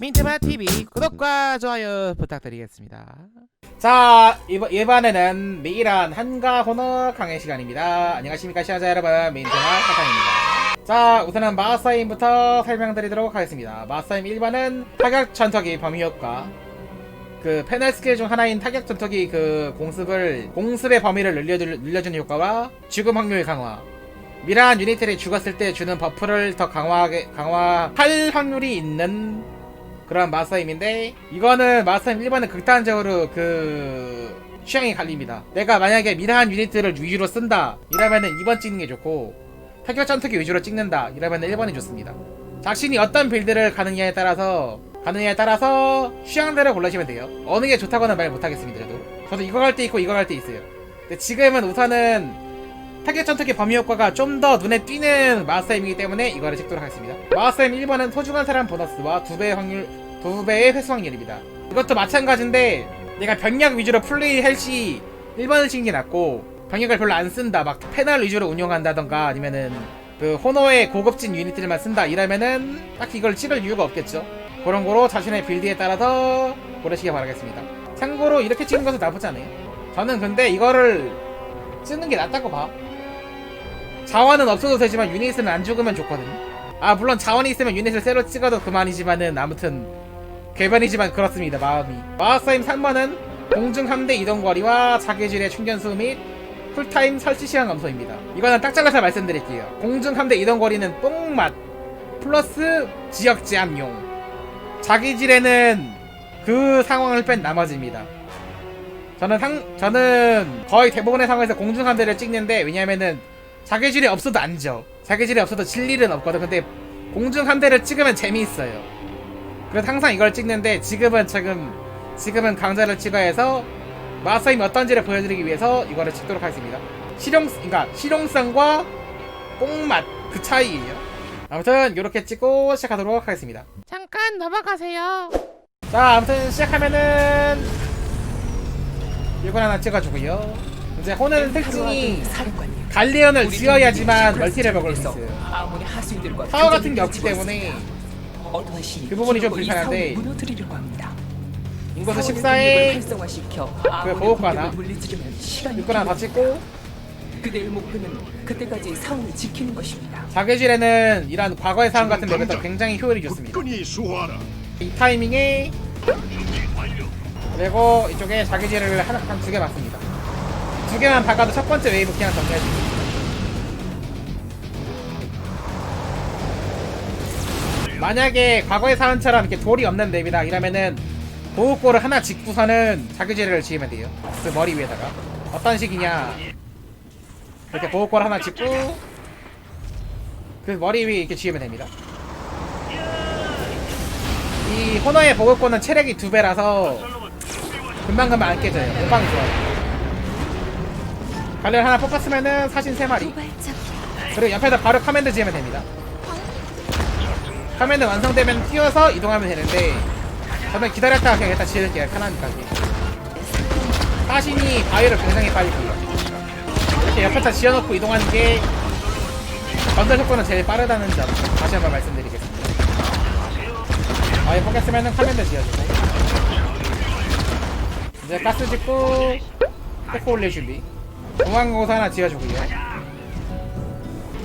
민트마 TV 구독과 좋아요 부탁드리겠습니다. 자 이번 이번에는 미란 한가 호너 강의 시간입니다. 안녕하십니까 시청자 여러분 민트마 사탕입니다. 자 우선은 마사임부터 설명드리도록 하겠습니다. 마사임 1번은 타격 전투기 범위 효과 그 패널 스킬 중 하나인 타격 전투기 그 공습을 공습의 범위를 늘려주, 늘려주는 효과와 죽음 확률 강화 미라한 유니트를 죽었을 때 주는 버프를 더 강화하게 강화할 확률이 있는 그런 마스터임인데 이거는 마스터임 1번은 극단적으로 그 취향이 갈립니다. 내가 만약에 미라한 유니트를 위주로 쓴다 이러면은 2번 찍는 게 좋고 타격 전투기 위주로 찍는다 이러면은 1번이 좋습니다. 자신이 어떤 빌드를 가느냐에 따라서 가느냐에 따라서 취향대로 골라시면 돼요. 어느 게 좋다고는 말 못하겠습니다. 저도 저도 이거 갈 때 있고 이거 갈 때 있어요. 근데 지금은 우선은 타겟 전투기 범위 효과가 좀 더 눈에 띄는 마스터임이기 때문에 이거를 찍도록 하겠습니다. 마스터임 1번은 소중한 사람 보너스와 2배의 확률, 2배의 회수 확률입니다. 이것도 마찬가지인데 내가 병력 위주로 플레이 할 시 1번을 찍는 게 낫고 병력을 별로 안 쓴다 막 패널 위주로 운영한다던가 아니면은 그 호너의 고급진 유니트들만 쓴다 이러면은 딱히 이걸 찍을 이유가 없겠죠. 그런 거로 자신의 빌드에 따라서 고르시기 바라겠습니다. 참고로 이렇게 찍는 것은 나쁘지 않아요. 저는 근데 이거를 쓰는 게 낫다고 봐. 자원은 없어도 되지만 유닛은 안 죽으면 좋거든. 아 물론 자원이 있으면 유닛을 새로 찍어도 그만이지만은 아무튼 개변이지만 그렇습니다 마음이. 마하사임 3번은 공중 함대 이동 거리와 자기질의 충전수 및 풀타임 설치 시간 감소입니다. 이거는 딱 잘라서 말씀드릴게요. 공중 함대 이동 거리는 뽕맛 플러스 지역 제압용. 자기질에는 그 상황을 뺀 나머지입니다. 저는 상, 저는 거의 대부분의 상황에서 공중 함대를 찍는데 왜냐면은 자기질이 없어도 안 져. 자기질이 없어도 질 일은 없거든. 근데 공중 함대를 찍으면 재미있어요. 그래서 항상 이걸 찍는데 지금은 지금 지금은 강자를 찍어야 해서 마스터임이 어떤지를 보여드리기 위해서 이거를 찍도록 하겠습니다. 실용 그러니까 실용성과 뽕맛 그 차이예요. 아무튼 이렇게 찍고 시작하도록 하겠습니다. 잠깐 넘어가세요. 자 아무튼 시작하면은 이걸 하나 찍어주고요. 이제 호는 특징이. 갈리언을 지어야지만 멀티를 먹을 수 있어요. 타워 같은 게 없기 때문에 그 부분이 좀이 불편한데. 인구수 사업의 14에 능력을 활성화시켜 아무리 보호과 하나. 육군 하나 더 필요합니다. 찍고 그대의 목표는 그때까지 사원을 지키는 것입니다. 자괴질에는 이런 과거의 상황 같은 데에서 굉장히 효율이 좋습니다. 이 타이밍에 그리고 이쪽에 자괴질을 하나 한두개 맞습니다. 두 개만 박아도 첫 번째 웨이브 그냥 정리해줍니다. 만약에 과거의 사안처럼 이렇게 돌이 없는 맵이다 이러면은 보호골을 하나 짓고서는 자기제를 지으면 돼요. 그 머리 위에다가 어떤 식이냐 이렇게 보호골 하나 짓고 그 머리 위에 이렇게 지으면 됩니다. 이 호너의 보호골은 체력이 두 배라서 금방금방 안 깨져요. 금방 좋아요. 갈래 하나 뽑았으면은 사신 세 마리. 그리고 옆에다 바로 카멘드 지으면 됩니다. 카멘드 완성되면 뛰어서 이동하면 되는데 저는 기다렸다가 그냥 일단 지을게요. 편하니까. 사신이 바위를 굉장히 빨리 굴려. 이렇게 옆에다 지어놓고 이동하는 게 건설 속도는 제일 빠르다는 점 다시 한번 말씀드리겠습니다. 아예 뽑겠으면은 카멘드 지어주고 이제 가스 짓고 떼고 올릴 준비 공항공사 하나 지어주고요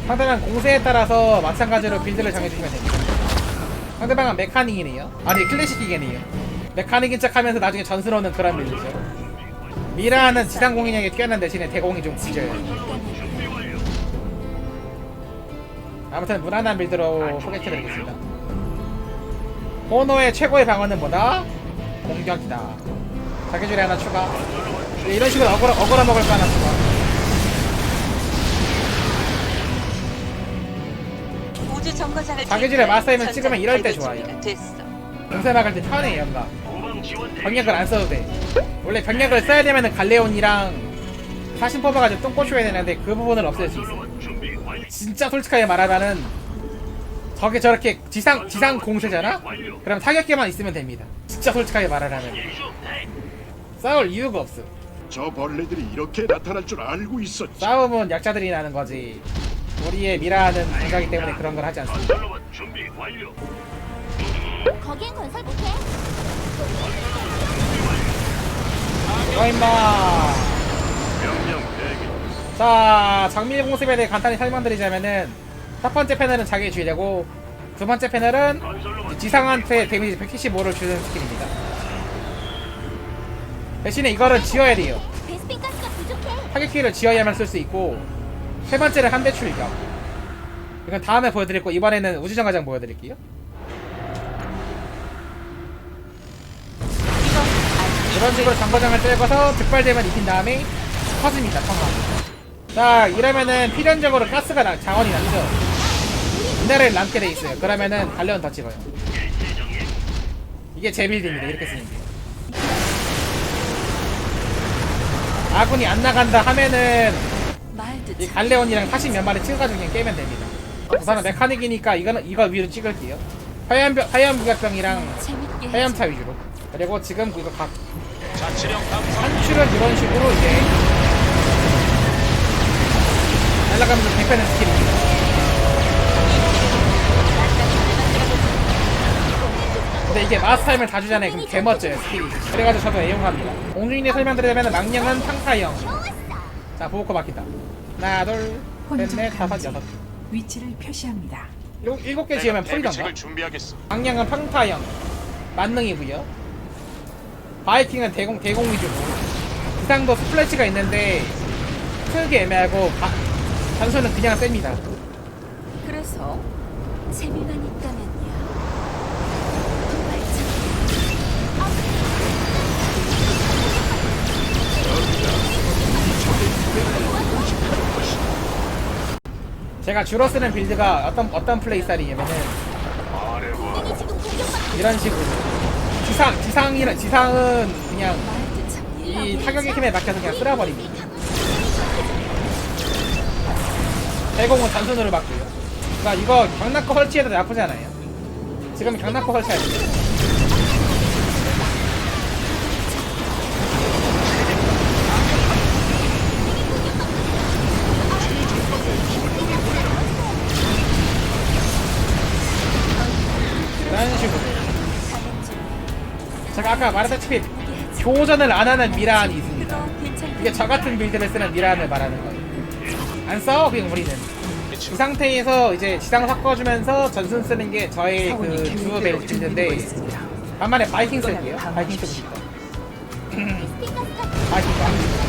상대방 공세에 따라서 마찬가지로 빌드를 정해주시면 됩니다. 상대방은 메카닉이네요. 아니 클래식이겠네요. 메카닉인 척 하면서 나중에 전스러우는 그런 빌드죠. 미라는 지상 공인력이 뛰어난 대신에 대공이 좀 굳어요. 아무튼 무난한 빌드로 소개해드리겠습니다. 호노의 최고의 방어는 뭐다? 공격이다. 자기줄에 하나 추가. 네, 이런 식으로 어그러, 어그러 먹을 거 하나 추가 우주 정거장을 자기질에 마스터이면 찍으면 이럴 때 좋아요. 공세 막을 때 편해 연가. 병력을 안 써도 돼. 원래 병력을 써야 되면은 갈레온이랑 사신 뽑아가지고 똥 꼬셔야 되는데 그 부분을 없앨 수 있어. 진짜 솔직하게 말하면은 저게 저렇게 지상 지상 공세잖아? 그럼 타격기만 있으면 됩니다. 진짜 솔직하게 말하자면. 싸울 이유가 없어 저 벌레들이 이렇게 나타날 줄 알고 있었지. 싸움은 약자들이 나는 거지 우리의 미라는 부자기 때문에 그런 걸 하지 않습니다. 건설로봇 준비 완료. 거긴 건설 못해. 어 임마. 명령 대기. 자 장밀 공습에 대해 간단히 설명드리자면은 첫 번째 패널은 자기 주의되고 두 번째 패널은 건설로봇 지상한테 데미지 175를 주는 스킬입니다. 대신에 이거를 지어야 돼요. 베스핀 가스가 부족해. 타격키를 지어야만 쓸 수 있고 세 번째는 한대 출격. 이건 다음에 보여드리고 이번에는 우주정거장 보여드릴게요. 이런 식으로 정거장을 떼고서 득발되면 입힌 다음에 터집니다. 터가. 자 이러면은 필연적으로 가스가 나, 자원이 남죠. 미네랄이 남게 돼 있어요. 그러면은 달려는 더 찍어요. 이게 제 빌드입니다. 이렇게 쓰는 게. 아군이 안 나간다 하면은 이 갈레온이랑 사십 몇 마리 찍어가지고 그냥 깨면 됩니다. 우선은 메카닉이니까 이거는 이거 위로 찍을게요. 화염 화염 무격병이랑 재밌게. 화염차 위주로. 그리고 지금 이거 각. 산출은 이런 식으로 이제 날아가면서 대패는 스킬입니다. 근데 이게 마스타임을 다 주잖아요. 그럼 개멋져요 스킬이. 그래가지고 저도 애용합니다. 공주인의 설명드리자면 망령은 탕타형. 자 보호코 막힌다. 하나 둘셋넷 다섯 여섯. 위치를 표시합니다. 일곱, 일곱 개 지으면 준비하겠어. 방향은 팡타형 만능이고요 바이킹은 대공 대공 위주고 기상도 스플래시가 있는데 크기 애매하고 바, 단수는 그냥 셉니다 그래서 재미만 있다면 제가 주로 쓰는 빌드가 어떤 어떤 플레이 스타일이냐면은 이런 식으로. 지상 지상이라 지상은 그냥 이 타격의 힘에 맡겨서 그냥 쓸어버립니다 대공은 단순으로 바꾸요 그러니까 이거 경락고 설치해도 나쁘지 않아요. 지금 경락고 설치해야 아까 말했다시피 교전을 안 하는 미라안이 있습니다. 이게 저 같은 빌드를 쓰는 미라안을 말하는 거예요. 안 싸워 그냥 우리는. 이 상태에서 이제 지상 섞어주면서 전순 쓰는 게 저의 그 주요 빌드인데. 반만에 바이킹 쓸게요. 바이킹 쓰고 싶다. 바이킹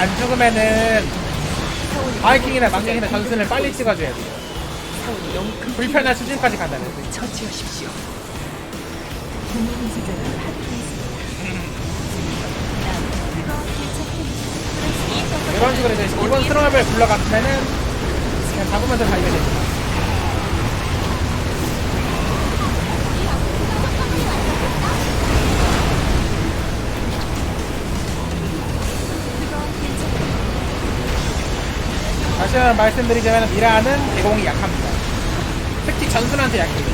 안 죽으면은 바이킹이나 망령이나 전순을 빨리 찍어줘야 돼요. 불편한 수준까지 간다는 거죠 처치하십시오. 이런 식으로 이제 이번 스트럼을 불러갔으면은 그냥 잡으면서 달리면 됩니 다. 다시 한번 말씀드리자면 미라는 대공이 약합니다. 특히 전순한테 약해요.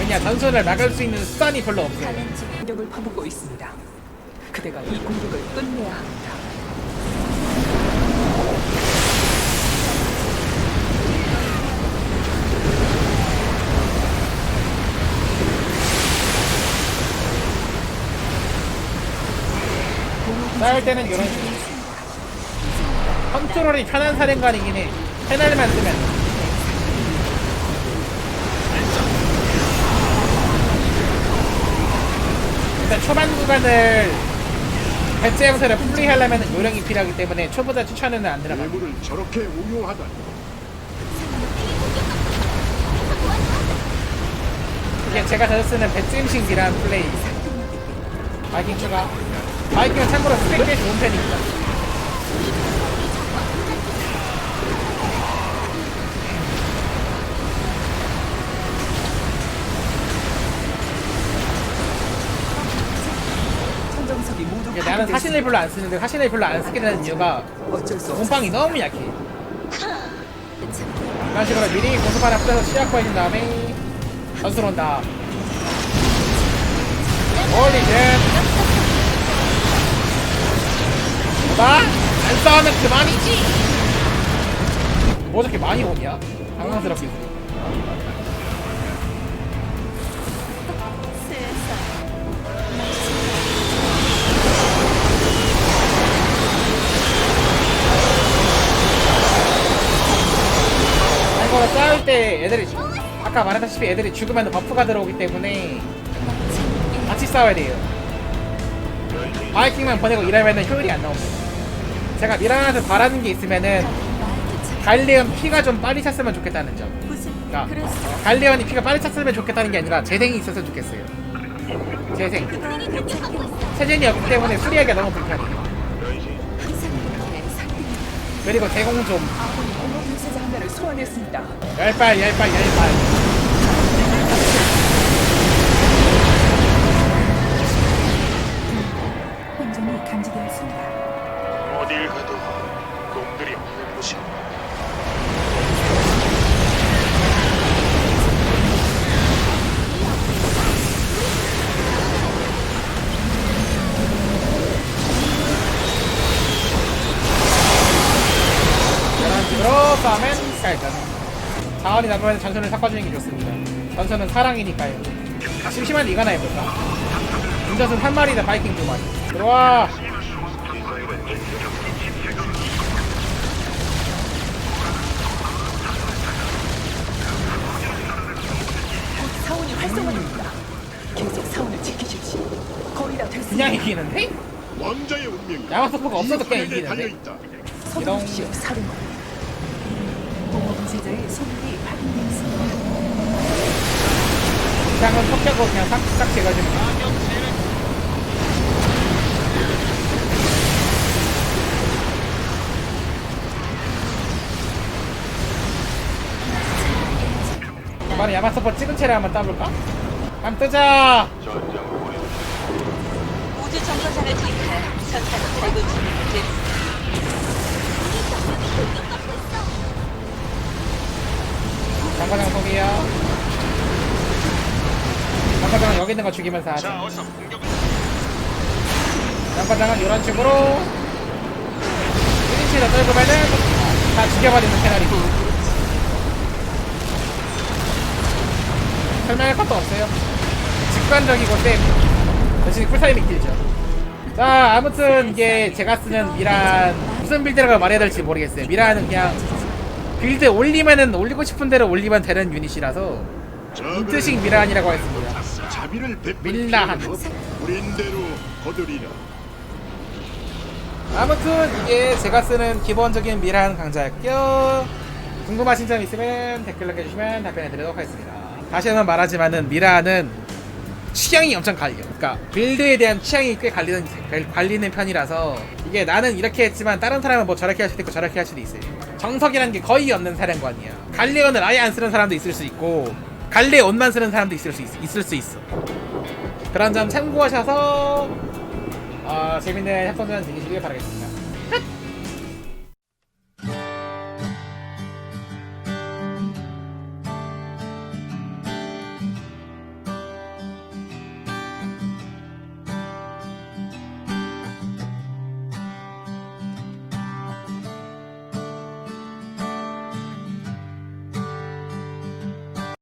왜냐 전순을 막을 수 있는 수단이 별로 없어요. 공격을 퍼붓고 있습니다. 그대가 이 공격을 끝내야 합니다. 싸울 때는 이런 식으로 컨트롤이 편한 사령관이긴 해. 패널만 쓰면. 일단 초반 구간을 배째 형태를 풀리하려면 요령이 필요하기 때문에 초보자 추천은 안 들어가요. 일부를 저렇게 운용하다니. 이게 제가 자주 쓰는 음식이란 플레이. 바이킹 추가. 바이킹은 참고로 스펙 꽤 좋은 편입니다 나는 사신을 별로 안 쓰는데 사신을 별로 안 쓰게 되는 이유가. 몸빵이 너무 약해. 참 이런 식으로 미리 공수판에 풀어서 시작 보여준 다음에 전술 온다. 젠. 뭐다? 안 싸우면 그만이지. 뭐 저렇게 많이 오냐? 당황스럽게. 때 애들이 죽- 아까 말했다시피 애들이 죽으면 버프가 들어오기 때문에 같이 싸워야 돼요. 바이킹만 보내고 이러면은 효율이 안 나옵니다. 제가 미라한테 바라는 게 있으면은. 갈리언 피가 좀 빨리 찼으면 좋겠다는 점. 그래서 갈리언이 피가 빨리 찼으면 좋겠다는 게 아니라 재생이 있었으면 좋겠어요. 재생. 체진이 없기 때문에 수리하기가 너무 불편해요. 그리고 대공 좀 아군이 공허 분쇄자 하나를 소환했습니다. 열발 열발 열발. 싸우면 깔끔. 자원이 남으면 전선을 섞어주는 게 좋습니다. 전선은 사랑이니까요. 심심한데 이거나 해볼까? 운전선 한 마리다 바이킹 두 마리. 들어와. 곧 사원이 활성화됩니다. 계속 사원을 지키십시오. 거의 다 됐습니다. 그냥 이기는데? 왕자의 운명이 야마토포가 없어도 그냥 이 이기는데? 달려 있다. 서두르십시오, 사령관. 분쇄자의 소멸이 확인되었습니다. 그냥은 섞여고 그냥 싹싹 제거해주는 거. 이번에 야마토포 찍은 채를 한번 따볼까? 한번 뜨자! 우주 정거장을 투입하여 전사를 달고 있는 장과장 소개요. 장과장은 여기 있는 거 죽이면서 하죠. 자, 어서 공격. 장과장은 이런 식으로 1인치로 떨구면은 다 죽여버리는 패널이고 설명할 것도 없어요. 직관적이고 쌤. 대신 쿨타임이 길죠. 자, 아무튼 이게 제가 쓰는 미란 무슨 빌드라고 말해야 될지 모르겠어요. 미란은 그냥 빌드 올리면은 올리고 싶은 대로 올리면 되는 유닛이라서 인트식 미란이라고 했습니다. 자비를 밀라한. 필요는 없다. 우린 대로 거두리라. 아무튼 이게 제가 쓰는 기본적인 미란 강좌였고요. 궁금하신 점 있으면 댓글 남겨주시면 답변해드리도록 하겠습니다. 다시 한번 말하지만은 미라는 취향이 엄청 갈려. 그러니까 빌드에 대한 취향이 꽤 갈리는 갈리는 편이라서 이게 나는 이렇게 했지만 다른 사람은 뭐 저렇게 할 수도 있고 저렇게 할 수도 있어요. 정석이라는 게 거의 없는 사령관이야. 갈레온을 아예 안 쓰는 사람도 있을 수 있고 갈레온만 쓰는 사람도 있을 수 있, 있을 수 있어. 그런 점 참고하셔서 어, 재밌는 협동전 즐기시길 바라겠습니다. 끝!